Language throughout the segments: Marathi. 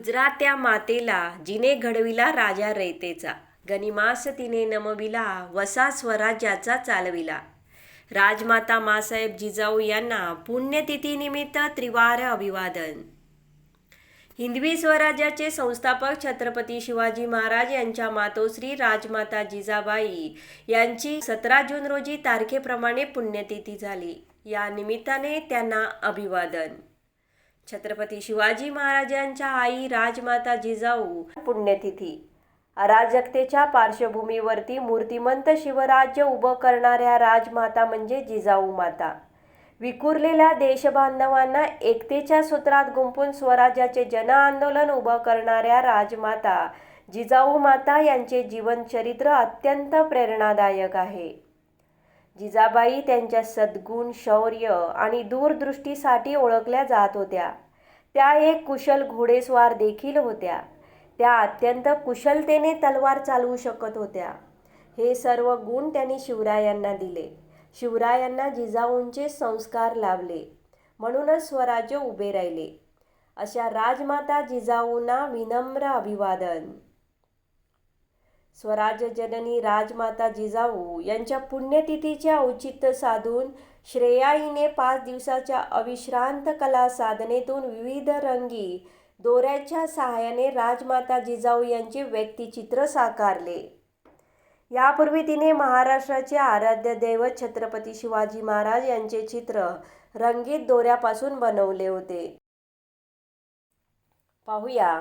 गुजरात्या मातेला जिने घडविला राजा रयतेचा गनिमास तिने नमविला वसा स्वराज्याचा चालविला. राजमाता मासाहेब जिजाऊ यांना पुण्यतिथीनिमित्त त्रिवार अभिवादन. हिंदवी स्वराज्याचे संस्थापक छत्रपती शिवाजी महाराज यांच्या मातोश्री राजमाता जिजाबाई यांची सतरा जून रोजी तारखेप्रमाणे पुण्यतिथी झाली. या निमित्ताने त्यांना अभिवादन. छत्रपती शिवाजी महाराजांच्या आई राजमाता जिजाऊ पुण्यतिथी. अराजकतेच्या पार्श्वभूमीवरती मूर्तिमंत शिवराज्य उभं करणाऱ्या राजमाता म्हणजे जिजाऊ माता. विखुरलेल्या देशबांधवांना एकतेच्या सूत्रात गुंपून स्वराज्याचे जन आंदोलन उभं करणाऱ्या राजमाता जिजाऊ माता यांचे जीवनचरित्र अत्यंत प्रेरणादायक आहे. जिजाबाई त्यांच्या सद्गुण शौर्य आणि दूरदृष्टीसाठी ओळखल्या जात होत्या. त्या एक कुशल घोडेस्वार देखील होत्या. त्या अत्यंत कुशलतेने तलवार चालवू शकत होत्या. हे सर्व गुण त्यांनी शिवरायांना दिले. शिवरायांना जिजाऊंचे संस्कार लाभले. म्हणूनच स्वराज्य उभे राहिले. अशा राजमाता जिजाऊंना विनम्र अभिवादन. स्वराज्य जननी राजमाता जिजाऊ यांच्या पुण्यतिथीचे औचित्य साधून श्रेयाईने पाच दिवसाच्या अविश्रांत कला साधनेतून विविध रंगी दोऱ्याच्या सहाय्याने राजमाता जिजाऊ यांचे व्यक्तिचित्र साकारले. यापूर्वी तिने महाराष्ट्राचे आराध्य दैवत छत्रपती शिवाजी महाराज यांचे चित्र रंगीत दोऱ्यापासून बनवले होते. पाहूया.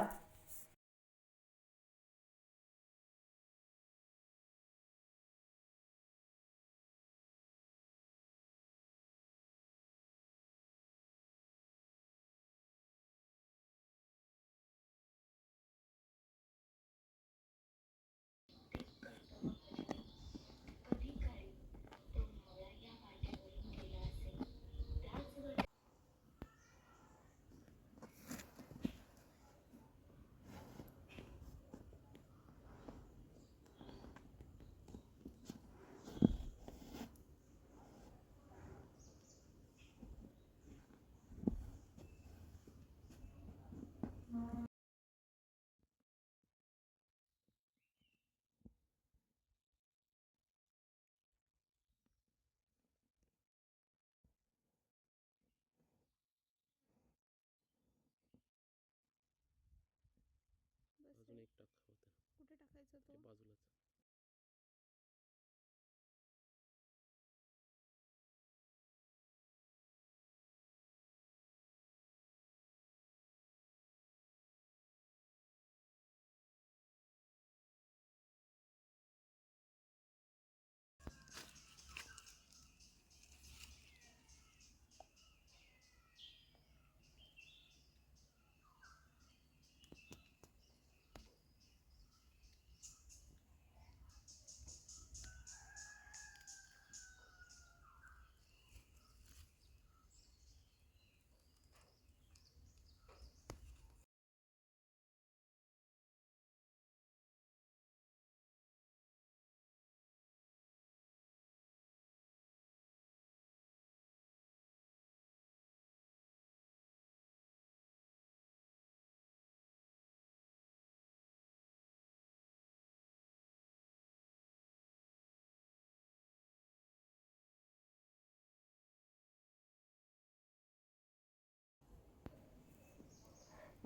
एक टाक होतं कुठे टाकायचा तो ते? बाजूलाच.